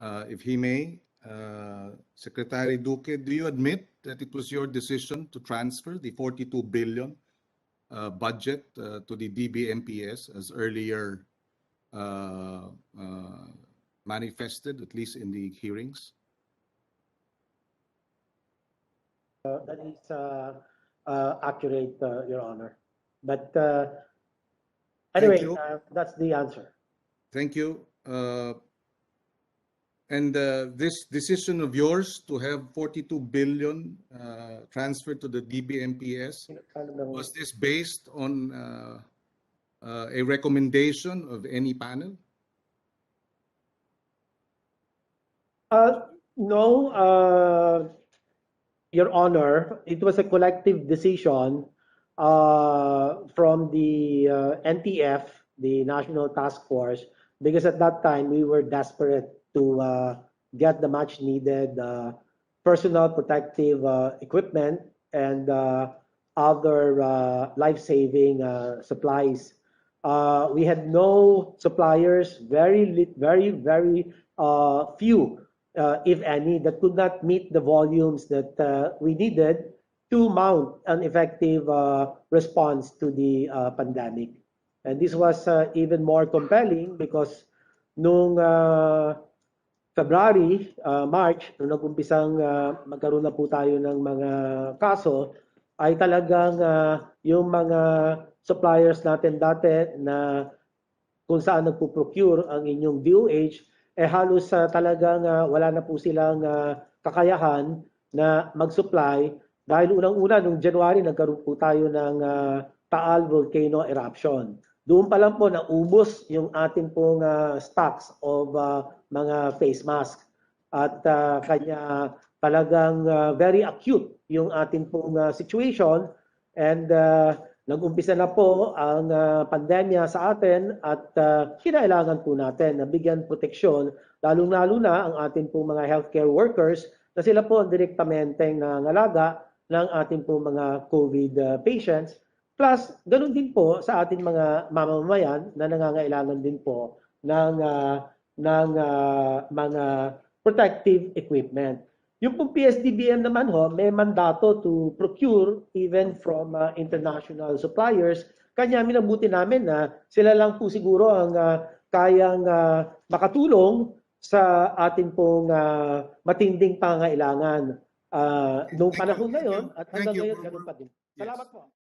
Uh, if he may, uh, Secretary Duque, do you admit that it was your decision to transfer the 42 billion uh, budget uh, to the DBMPS as earlier uh, uh, manifested, at least in the hearings? Uh, That is uh, uh, accurate, uh, Your Honor. But uh, anyway, uh, that's the answer. Thank you. And uh, this decision of yours to have 42 billion uh, transferred to the DBMPS, was this based on uh, uh, a recommendation of any panel? Uh, No, uh, Your Honor, it was a collective decision uh, from the uh, NTF, the National Task Force, because at that time we were desperate to uh, get the much needed uh, personal protective uh, equipment and uh, other uh, life-saving uh, supplies. We had no suppliers, very, very, very few, if any, that could not meet the volumes that we needed to mount an effective response to the pandemic. And this was uh, even more compelling because nung uh, February, uh, March, nung nag-umpisang uh, magkaroon na po tayo ng mga kaso, ay talagang uh, yung mga suppliers natin dati na kung saan nagpo-procure ang inyong DOH, eh halos uh, talagang uh, wala na po silang uh, kakayahan na mag-supply dahil unang-una nung January nagkaroon po tayo ng uh, Taal volcano eruption. Doon pa lang po naubos yung ating pong uh, stocks of uh, mga face mask at uh, kanya talagang uh, very acute yung ating pong uh, situation and uh, nag-umpisa na po ang uh, pandemya sa atin at uh, kinailangan po natin na bigyan proteksyon lalong-lalo na ang ating pong mga healthcare workers na sila po ang direktamente nangalaga ng ating pong mga COVID uh, patients. Plus, ganun din po sa ating mga mamamayan na nangangailangan din po ng, uh, ng uh, mga protective equipment. Yung pong PSDBM naman ho, may mandato to procure even from uh, international suppliers. Kanya minabuti namin na sila lang po siguro ang uh, kayang uh, makatulong sa ating pong uh, matinding pangailangan uh, noong panahon ngayon at Thank hanggang ngayon ganun pa din. Salamat po.